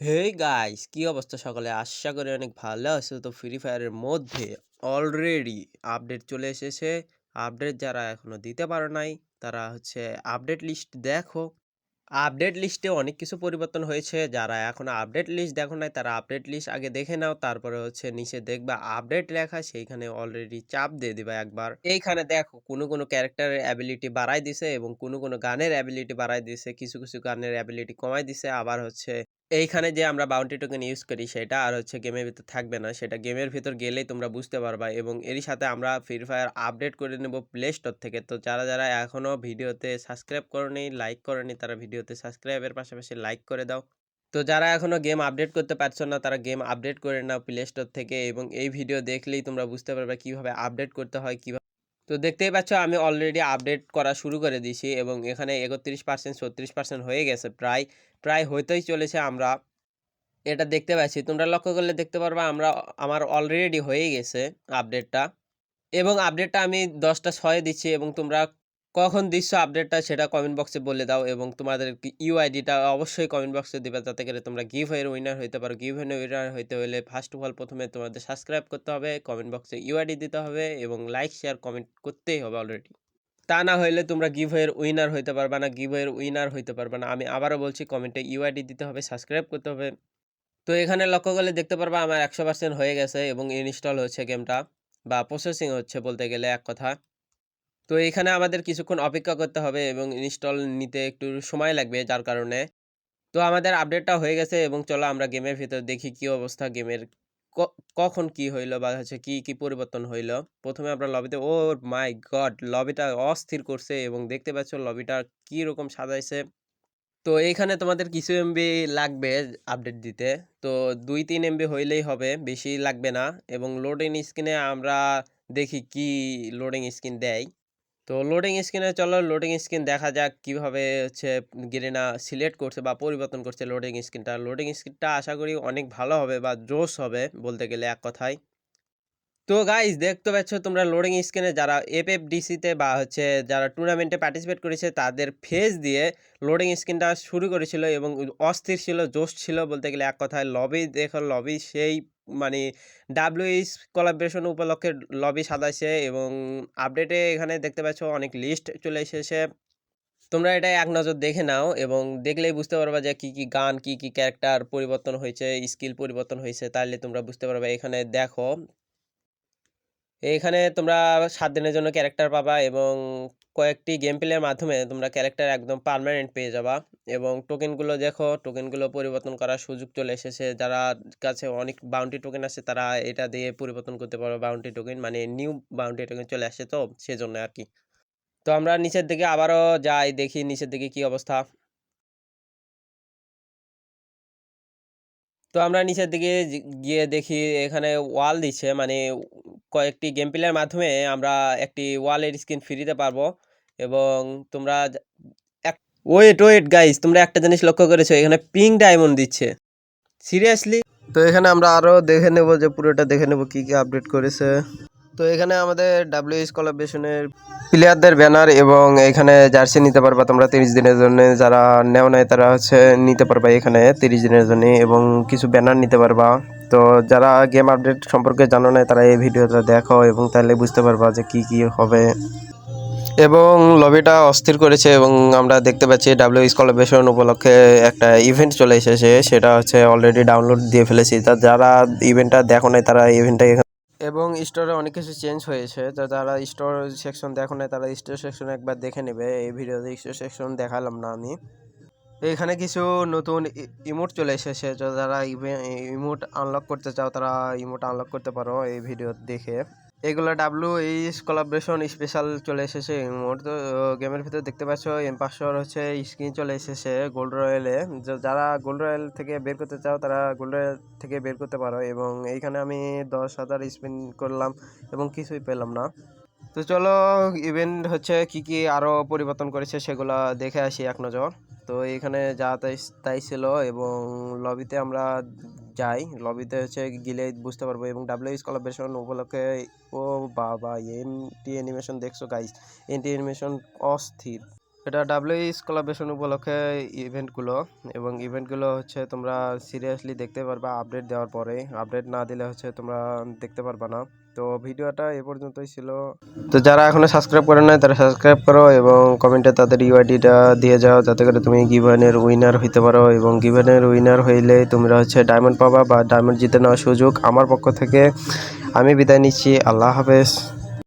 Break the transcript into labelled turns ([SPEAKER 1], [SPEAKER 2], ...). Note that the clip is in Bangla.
[SPEAKER 1] হেই গাইস কি অবস্থা সকালে? আশা করি অনেক ভালো আছে। তো ফ্রি ফায়ারের মধ্যে অলরেডি আপডেট চলে এসেছে। আপডেট যারা এখনও দিতে পারো নাই, তারা হচ্ছে আপডেট লিস্ট দেখো। আপডেট লিস্টে অনেক কিছু পরিবর্তন হয়েছে। যারা এখনও আপডেট লিস্ট দেখো নাই, তারা আপডেট লিস্ট আগে দেখে নাও। তারপরে হচ্ছে নিচে দেখবা আপডেট লেখা, সেইখানে অলরেডি চাপ দিয়ে দিবা একবার। এইখানে দেখো, কোনো কোনো ক্যারেক্টারের অ্যাবিলিটি বাড়াই দিছে এবং কোনো কোনো গানের অ্যাবিলিটি বাড়াই দিছে। কিছু কিছু গানের অ্যাবিলিটি কমাই দিছে। আবার হচ্ছে এইখানে যে আমরা বাউন্টি টোকেন ইউজ করি সেটা আর হচ্ছে গেমের ভিতর থাকবে না। সেটা গেমের ভিতর গেলেই তোমরা বুঝতে পারবা এবং এরই সাথে আমরা ফ্রি ফায়ার আপডেট করে নেব প্লে স্টোর থেকে। তো যারা যারা এখনও ভিডিওতে সাবস্ক্রাইব করেনি লাইক করেনি, তারা ভিডিওতে সাবস্ক্রাইবের পাশাপাশি লাইক করে দাও। তো যারা এখনও গেম আপডেট করতে পারছ না, তারা গেম আপডেট করে নাও প্লে স্টোর থেকে এবং এই ভিডিও দেখলেই তোমরা বুঝতে পারবে কীভাবে আপডেট করতে হয়, কীভাবে তো দেখতেই পাচ্ছ আমি অলরেডি আপডেট করা শুরু করে দিয়েছি এবং এখানে একত্রিশ পার্সেন্ট ছত্রিশ পার্সেন্ট হয়ে গেছে প্রায় প্রায় হইতেই চলেছে আমরা। এটা দেখতে পাচ্ছি। তোমরা লক্ষ্য করলে দেখতে পারবা আমরা, আমার অলরেডি হয়ে গেছে আপডেটটা এবং আপডেটটা আমি দশটা ছয়ে দিচ্ছি এবং তোমরা কখন দিচ্ছ আপডেটটা সেটা কমেন্ট বক্সে বলে দাও এবং তোমাদের ইউআইডিটা অবশ্যই কমেন্ট বক্সে দিবে যাতে করে তোমরা গিভ এর উইনার হইতে পারো। গিভ এর উইনার হইতে হলে ফার্স্ট অফ অল প্রথমে তোমাদের সাবস্ক্রাইব করতে হবে কমেন্ট বক্সে ইউআইডি দিতে হবে এবং লাইক শেয়ার কমেন্ট করতেই হবে অলরেডি তা না হলে তোমরা গিভ এর উইনার হইতে পারবে না গিভ এর উইনার হইতে পারবে না। আমি আবারও বলছি কমেন্টে ইউআইডি দিতে হবে সাবস্ক্রাইব করতে হবে। তো এখানে লক্ষ্য করলে দেখতে পারবা আমার একশো পার্সেন্ট হয়ে গেছে এবং ইনস্টল হচ্ছে গেমটা বা প্রসেসিং হচ্ছে বলতে গেলে এক কথা। তো এখানে আমাদের কিছুক্ষণ অপেক্ষা করতে হবে এবং ইনস্টল নিতে একটু সময় লাগবে যার কারণে। তো আমাদের আপডেটটা হয়ে গেছে এবং চলো আমরা গেমের ভিতর দেখি কি অবস্থা গেমের কখন কি হইল বা হচ্ছে কি কি পরিবর্তন হইল। প্রথমে আমরা লবিতে ও মাই গড লবিটা অস্থির করছে এবং দেখতে পাচ্ছ লবিটা কি রকম সাজাইছে। তো এইখানে তোমাদের কিছু এমবি লাগবে আপডেট দিতে। তো দুই, তিন এমবি হইলেই হবে, বেশি লাগবে না এবং লোডিং স্ক্রিনে আমরা দেখি কি লোডিং স্ক্রিন দেয়। তো লোডিং স্ক্রিনে চলো লোডিং স্ক্রিন দেখা যাক কীভাবে হচ্ছে গেরিনা সিলেক্ট করছে বা পরিবর্তন করছে লোডিং স্ক্রিনটা লোডিং স্ক্রিনটা আশা করি অনেক ভালো হবে বা জোশ হবে বলতে গেলে এক কথায়। তো গাইজ দেখতে পাচ্ছ তোমরা লোডিং স্ক্রিনে যারা এফ এফ ডিসিতে বা হচ্ছে যারা টুর্নামেন্টে পার্টিসিপেট করেছে, তাদের ফেস দিয়ে লোডিং স্ক্রিনটা শুরু করেছিল এবং অস্থির ছিল, জোশ ছিল বলতে গেলে এক কথায়। লবি দেখো লবি সেই মানে ডাব্লিউএইচ কোলাবরেশন উপলক্ষে লবি সাজাইছে এবং আপডেটে এখানে দেখতে পাচ্ছ অনেক লিস্ট চলে এসেছে। তোমরা এটা এক নজর দেখে নাও এবং দেখলেই বুঝতে পারবা যে কি কি গান, কি কি ক্যারেক্টার পরিবর্তন হয়েছে স্কিল পরিবর্তন হয়েছে তাহলে তোমরা বুঝতে পারবে। এখানে দেখো এখানে তোমরা সাত দিনের জন্য ক্যারেক্টার পাবা এবং কয়েকটি গেম প্লের মাধ্যমে তোমরা ক্যারেক্টার একদম পারমানেন্ট পেয়ে যাবা এবং টোকেনগুলো দেখো টোকেনগুলো পরিবর্তন করার সুযোগ চলে এসেছে। যারা কাছে অনেক বাউন্টি টোকেন আছে, তারা এটা দিয়ে পরিবর্তন করতে পারো বাউন্টি টোকেন মানে নিউ বাউন্টি টোকেন চলে আসে তো, সেজন্য আর কি। তো আমরা নিচের দিকে আবারও যাই, দেখি নিচের দিকে কি অবস্থা। তো আমরা নিচের দিকে গিয়ে দেখি এখানে ওয়াল দিচ্ছে। মানে কয়েকটি গেম প্লের মাধ্যমে আমরা একটি ওয়ালের স্ক্রিন ফিরিতে পারব। এবং তোমরা ওয়েট ওয়েট গাইস তোমরা একটা জিনিস লক্ষ্য করেছ, এখানে পিঙ্ক ডায়মন্ড দিচ্ছে। সিরিয়াসলি তো এখানে আমরা আরও দেখে নেব যে পুরোটা দেখে নেব কি কি আপডেট করেছে। তো এখানে আমাদের ডাব্লিউএস কলাবেশনের প্লেয়ারদের ব্যানার এবং এখানে জার্সি নিতে পারবা তোমরা তিরিশ দিনের জন্য। যারা নেও নাই তারা হচ্ছে নিতে পারবা এখানে তিরিশ দিনের জন্য এবং কিছু ব্যানার নিতে পারবা। তো যারা গেম আপডেট সম্পর্কে জানো না তারা এই ভিডিওটা দেখো এবং তাহলে বুঝতে পারবা যে কি কি হবে। এবং লবিটা অস্থির করেছে এবং আমরা দেখতে পাচ্ছি ডাব্লিউ কলাবেশন উপলক্ষে একটা ইভেন্ট চলে এসেছে, সেটা হচ্ছে অলরেডি ডাউনলোড দিয়ে ফেলেছি। তা যারা ইভেন্টটা দেখো নাই তারা ইভেন্টটা এবং স্টোরে অনেক কিছু চেঞ্জ হয়েছে। তো তারা স্টোর সেকশন দেখো না তারা স্টোর সেকশন একবার দেখে নেবে। এই ভিডিওতে স্টোর সেকশন দেখালাম না আমি। এখানে কিছু নতুন ইমোট চলে এসেছে। তো যারা ইমোট আনলক করতে চাও, তারা ইমোট আনলক করতে পারো এই ভিডিও দেখে। এগুলো ডাব্লু এইচ কোলাবরেশন স্পেশাল চলে এসেছে। ইমোট তো গেমের ভিতরে দেখতে পাচ্ছ এম পাঁচশোর হচ্ছে স্ক্রিন চলে এসেছে গোল্ড রয়েলে যারা গোল্ড রয়েল থেকে বের করতে চাও, তারা গোল্ড রয়েল থেকে বের করতে পারো এবং এইখানে আমি দশ হাজার স্পিন করলাম এবং কিছুই পেলাম না। তো চলো ইভেন্ট হচ্ছে কি কি আরও পরিবর্তন করেছে সেগুলো দেখে আসি এক নজর। তো এখানে যা তাই তাই ছিল এবং লবিতে আমরা যাই লবিতে হচ্ছে গেলে বুঝতে পারব এবং ডাব্লিউ ডাব্লিউএস কলাবরেশন উপলক্ষে, ও বাবা এন টি অ্যানিমেশন দেখছ গাইস এনটি অ্যানিমেশন অস্থির। এটা ডাব্লিউইস কোলাবরেশন উপলক্ষে ইভেন্টগুলো এবং ইভেন্টগুলো হচ্ছে তোমরা সিরিয়াসলি দেখতে পারবা আপডেট দেওয়ার পরে। আপডেট না দিলে হচ্ছে তোমরা দেখতে পারবা না। তো ভিডিওটা এ পর্যন্তই ছিল। তো যারা এখনও সাবস্ক্রাইব করে নাই, তারা সাবস্ক্রাইব করো এবং কমেন্টে তাদের ইউআইডিটা দিয়ে যাও, যাতে করে তুমি গিভেনের উইনার হইতে পারো এবং গিভেনের উইনার হইলে তোমরা হচ্ছে ডায়মন্ড পাবা বা ডায়মন্ড জিতে নেওয়ার সুযোগ আমার পক্ষ থেকে। আমি বিদায় নিচ্ছি। আল্লাহ হাফেজ।